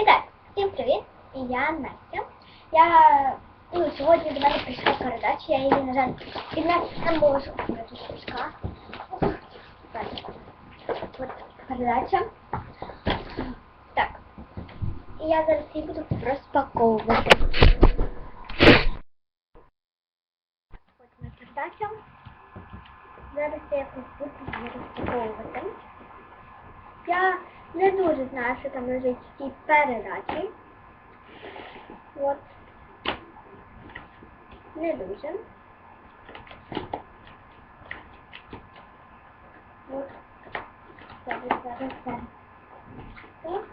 І так, всім привіт! І я Настя. Я ну, сьогодні до мене прийшла передача, я її, на жаль, підняти не можу. Я тут тяжка. От передача. Так. І я зараз її буду розпаковувати. От моя передача. Зараз я якось буду її розпаковувати. Я що там цій передачі. От. Не дуже. От. Зараз, зараз, зараз. Так,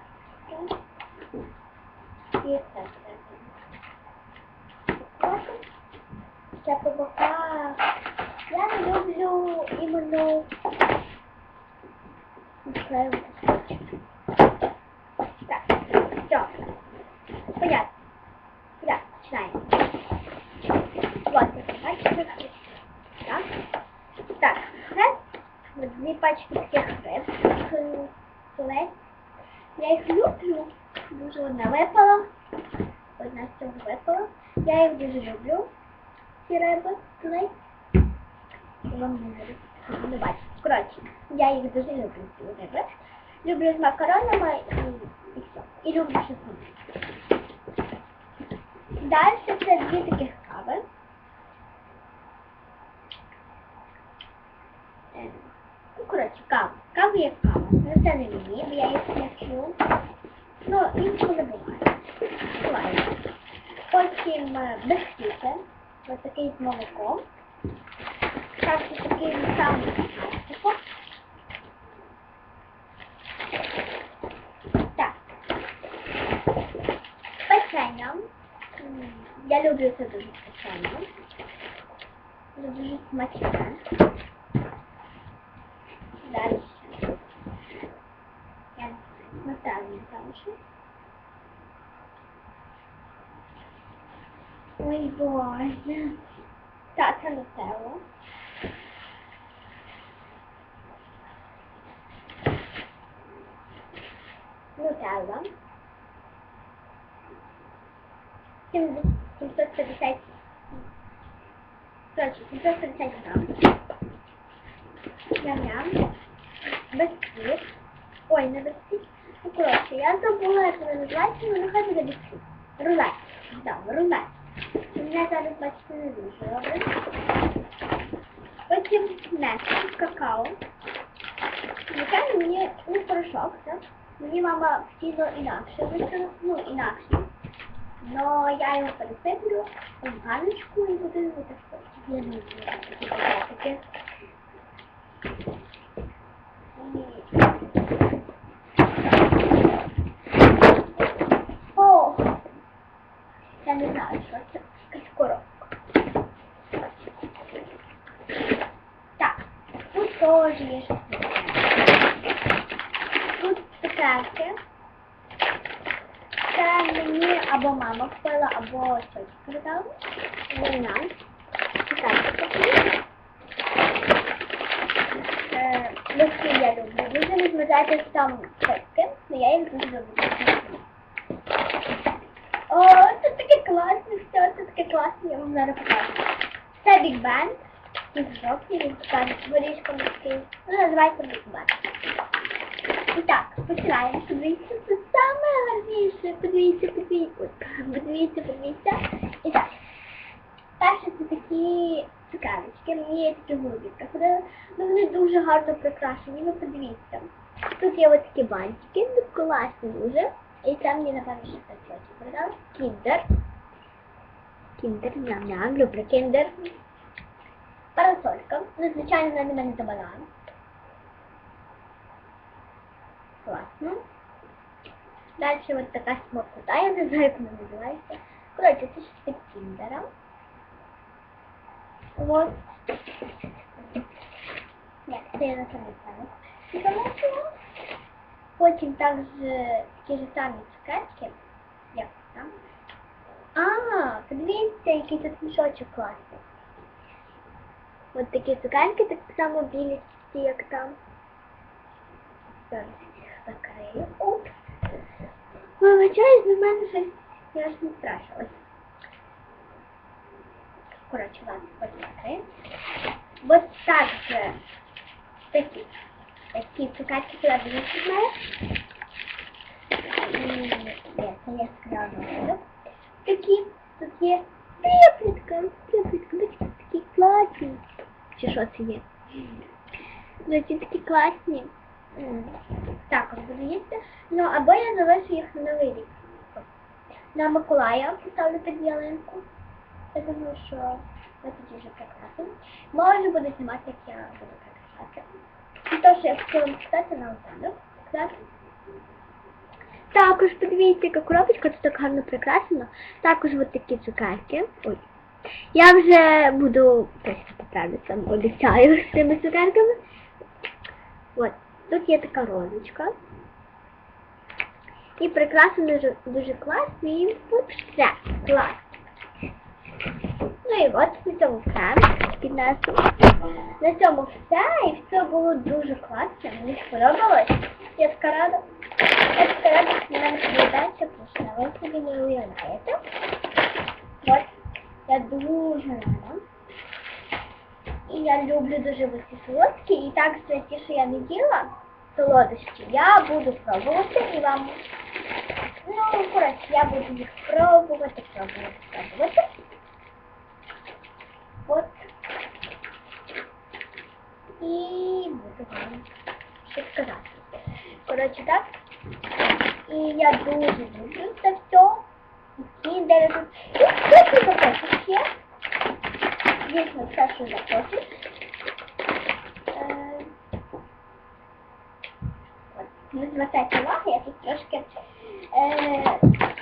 так. І це треба. Ще по боках. Я не люблю іменно Відкриваю скотч. Так, все. Понятно. Так, починаємо. Вот, бачите, так. Так, хрест. Вот дві пачки таких. Хрест. Я їх люблю. Дуже одна випала. Одна з цього випала. Я їх дуже люблю. Ці риби. Клей. Вам не бачу. Коротше, я їх дуже люблю, ці риби. Люблю з макаронами і, і все. І люблю шоколад. Далі це дві таких кави. Е, Ну, коротше, кава. Кава є кава. Ну, це не мені, бо я їх не. Ну, інколи буває. Буває. Потім е, бисквіти. Ось такий з молоком. Ось такий самий пластику. Так. Печення. Я люблю це дуже печення. Це дуже смачне. Далі. Я не знаю, сметану залишу. Ой, боже. Так, це нутелла. Нутелла. 750 Короче, 750 грамм. Ням-ням. Бисквит. Ой, не бисквит. Ну, коротше, я забула, як вона називається, але нехай буде бисквит. Рулет. Так, рулет. Мене зараз, бачите, не дуже добре. Потім меко, какао. Звичайно, мені ну, порошок, так? Мені мама хотіла інакше висила, ну, інакше. Но я його пересиплю в ганочку і буду його так Я не люблю такі пакетики. О! Я не знаю, що це. Якась коробка. Так, тут теж Тут цукерки. Це мені або мама купила, або тьотя передала. Нам. Цукерки такі. Е, я люблю. Дуже не змазати там цукерки, але я їх дуже люблю. О, це таке класне, все, це таке класне, я вам зараз покажу. Це Big Bang. Із жовтий, він. Ну, називається Bang. І так, починаємо. Подивіться, це саме гарніше. Подивіться, подивіться. Подивіться, подивіться. І так. Перше це такі цукерочки. Мені є такі. Ну, вони дуже гарно прикрашені. Ви подивіться. Тут є ось такі бантики, ну класні дуже. І це мені, напевно, ще так передали. Кіндер. Кіндер, ням-ням, люблю кіндер. Парасолька. Ну, звичайно, вона не мене за банан. Класно. Далі ось така смакота, я не знаю, як вона називається. Коротше, це щось від кіндера. Вот. Ні, це я не пам'ятаю. І коротше, потім також такі ж самі цукерки. Як там? А, подивіться, який тут мішочок класний. Ось такі цукерки, так само білі, як там. Зараз їх закрию. Оп. Вибачаюсь, на мене щось я аж не страшилась. Коротше, ладно, посмотри. Вот так же. Такі. Такі цукатки сюди візьмеш. Ні, це я сказала наоборот. Такі, тут є Це є? Ну, такі класні. Також буду. Ну, або я залишу їх на новий рік. На Миколая поставлю під ялинку. Я думаю, що це тоді прекрасно. Може буду знімати, як я буду прикрашати. І то, що я хотіла вам сказати на останок. Так. Також подивіться, яка коробочка тут так гарно прикрашена. Також от такі цукерки. Ой. Я вже буду точно поправитися, обіцяю з цими цукерками. От, тут є така розочка. І прикраси дуже, дуже класні і все клас. Ну і от на цьому все піднесу. На цьому все і все було дуже класно. Мені сподобалось. Я така рада. Я така рада, що мене передача прийшла. Ви собі не уявляєте. От, я дуже рада. І я люблю дуже висі солодкі. І так все ті, що я не їла, солодощі, я буду пробувати і вам. Ну, коротше, я буду їх пробувати, пробувати, пробувати. От. І буду вам ще сказати. Коротше, так. І я дуже люблю це все. І кіндери тут. Все, що захочеш є. Дійсно, все, що захочеш. Не звертайте увагу, я тут трошки, е,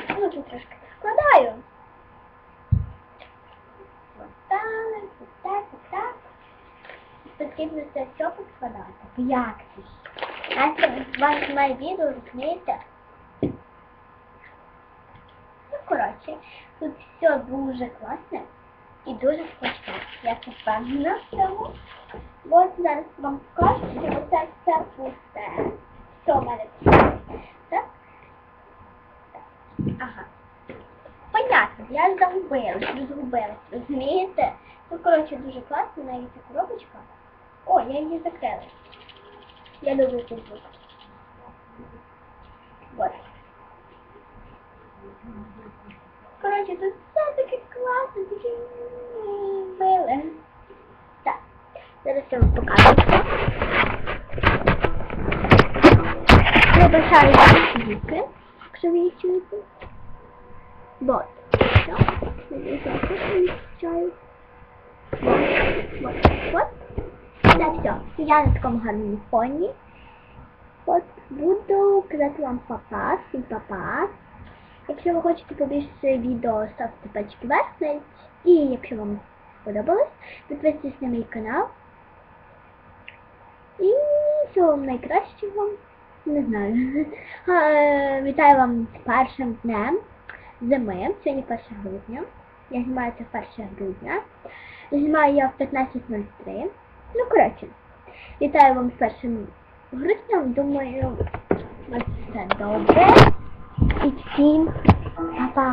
ну, тут трошки складаю. Ось так, ось так, це все поскладати. Як це? Настя, у вас знімає відео, розумієте? Коротше, тут все дуже класне і дуже смачне. Я це впевнена в цьому. От зараз вам покажу, що оце все пусте. Все в мене. Так. Ага. Понятно, я загубилась, розгубилась, розумієте? Ну, коротше, дуже класно, навіть ця коробочка. О, я її закрила. Я люблю цей звук. Вот. Коротше, тут все таке класно, таке миле. Так, зараз я вам покажу. Вам звуки, якщо ви їх чуєте. Вот. Надеюсь, я не включаю. Вот. Вот. Все. Я на такому гарному фоні. Буду казати вам папа, всім папа. Якщо ви хочете побільше відео, ставте пальчики вверх навіть. І якщо вам сподобалось, підписуйтесь на мій канал. І всього вам найкращого. Не знаю. Е, Вітаю вам з першим днем зими. Сьогодні 1 грудня. Я знімаю це 1 грудня. Знімаю я в 15.03. Ну, коротше, вітаю вам з першим груднем. Думаю, у вас все добре. І всім па-па.